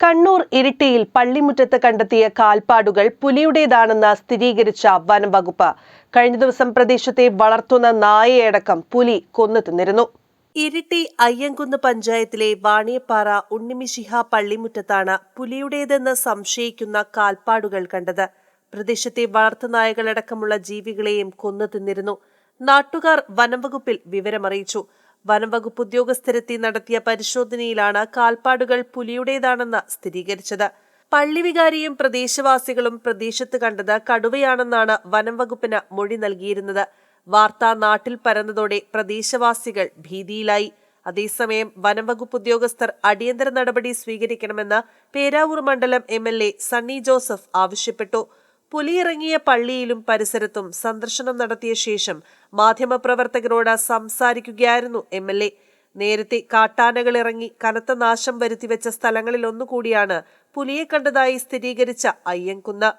കണ്ണൂർ ഇരിട്ടിയിൽ പള്ളിമുറ്റത്ത് കണ്ടെത്തിയ കാൽപ്പാടുകൾ പുലിയുടേതാണെന്ന് സ്ഥിരീകരിച്ച വനം വകുപ്പ് കഴിഞ്ഞ ദിവസം പ്രദേശത്തെ വളർത്തുന്ന നായയടക്കം പുലി കൊന്നു തിന്നിരുന്നു ഇരിട്ടി അയ്യങ്കുന്ന് പഞ്ചായത്തിലെ വാണിയപ്പാറ ഉണ്ണിമിശിഹ പള്ളിമുറ്റത്താണ് പുലിയുടേതെന്ന് സംശയിക്കുന്ന കാൽപ്പാടുകൾ കണ്ടത്. പ്രദേശത്തെ വളർത്തുനായകളടക്കമുള്ള ജീവികളെയും കൊന്നു തിന്നിരുന്നു നാട്ടുകാർ വനംവകുപ്പിൽ വിവരമറിയിച്ചു. വനംവകുപ്പ് ഉദ്യോഗസ്ഥരെത്തി നടത്തിയ പരിശോധനയിലാണ് കാൽപ്പാടുകൾ പുലിയുടേതാണെന്ന് സ്ഥിരീകരിച്ചത്. പള്ളിവികാരിയും പ്രദേശവാസികളും പ്രദേശത്ത് കണ്ടത് കടുവയാണെന്നാണ് വനംവകുപ്പിന് മൊഴി നൽകിയിരുന്നത്. വാർത്ത നാട്ടിൽ പരന്നതോടെ പ്രദേശവാസികൾ ഭീതിയിലായി. അതേസമയം വനംവകുപ്പ് ഉദ്യോഗസ്ഥർ അടിയന്തര നടപടി സ്വീകരിക്കണമെന്ന് പേരാവൂർ മണ്ഡലം എം സണ്ണി ജോസഫ് ആവശ്യപ്പെട്ടു. പുലിയിറങ്ങിയ പള്ളിയിലും പരിസരത്തും സന്ദർശനം നടത്തിയ ശേഷം മാധ്യമപ്രവർത്തകരോട് സംസാരിക്കുകയായിരുന്നു എം എൽ എ. നേരത്തെ കാട്ടാനകൾ ഇറങ്ങി കനത്ത നാശം വരുത്തിവെച്ച സ്ഥലങ്ങളിൽ ഒന്നുകൂടിയാണ് പുലിയെ കണ്ടതായി സ്ഥിരീകരിച്ച അയ്യൻകുന്ന്